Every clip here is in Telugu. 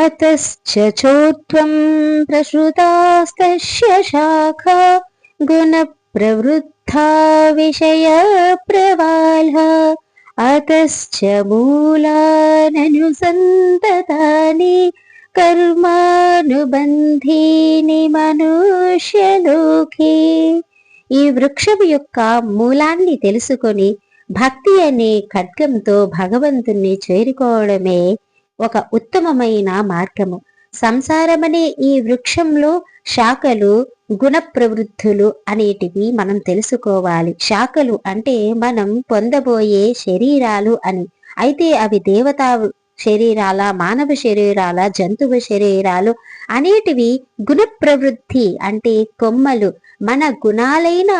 अतश्च चोत्वं प्रसृतास्तस्य शाखा गुणप्रवृद्धा विषयप्रवालः अतश्च मूलाननुसन्ततानि కర్మానుబంధీని మనుష్యలోకే ఈ వృక్షము యొక్క మూలాన్ని తెలుసుకొని భక్తి అనే ఖడ్గంతో భగవంతుణ్ణి చేరుకోవడమే ఒక ఉత్తమమైన మార్గము. సంసారమనే ఈ వృక్షంలో శాఖలు గుణ ప్రవృద్ధులు అనేటివి మనం తెలుసుకోవాలి. శాఖలు అంటే మనం పొందబోయే శరీరాలు అని. అయితే అవి దేవతా శరీరాల మానవ శరీరాల జంతువు శరీరాలు అనేటివి గుణ ప్రవృద్ధి అంటే కొమ్మలు. మన గుణాలైన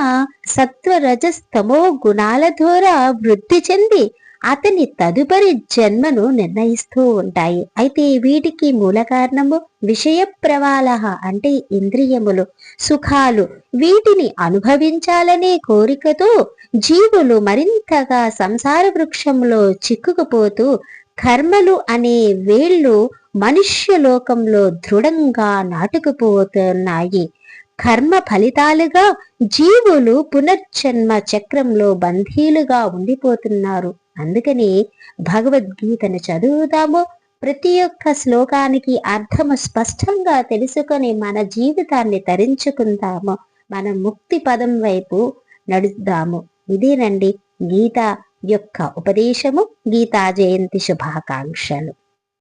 సత్వ రజస్తమో గుణాల ద్వారా వృద్ధి చెంది అతని తదుపరి జన్మను నిర్ణయిస్తూ ఉంటాయి. అయితే వీటికి మూల కారణము విషయ ప్రవాళ అంటే ఇంద్రియములు సుఖాలు. వీటిని అనుభవించాలనే కోరికతో జీవులు మరింతగా సంసార వృక్షంలో చిక్కుకుపోతూ కర్మలు అనే వేళ్ళు మనుష్య లోకంలో దృఢంగా నాటుకుపోతున్నాయి. కర్మ ఫలితాలుగా జీవులు పునర్జన్మ చక్రంలో బంధీలుగా ఉండిపోతున్నారు. అందుకని భగవద్గీతను చదువుతాము ప్రతి ఒక్క శ్లోకానికి అర్థము స్పష్టంగా తెలుసుకొని మన జీవితాన్ని తరించుకుందాము. మన ముక్తి పదం వైపు నడుద్దాము. ఇదేనండి గీత యొక్క ఉపదేశము. గీతా జయంతి శుభాకాంక్షలు.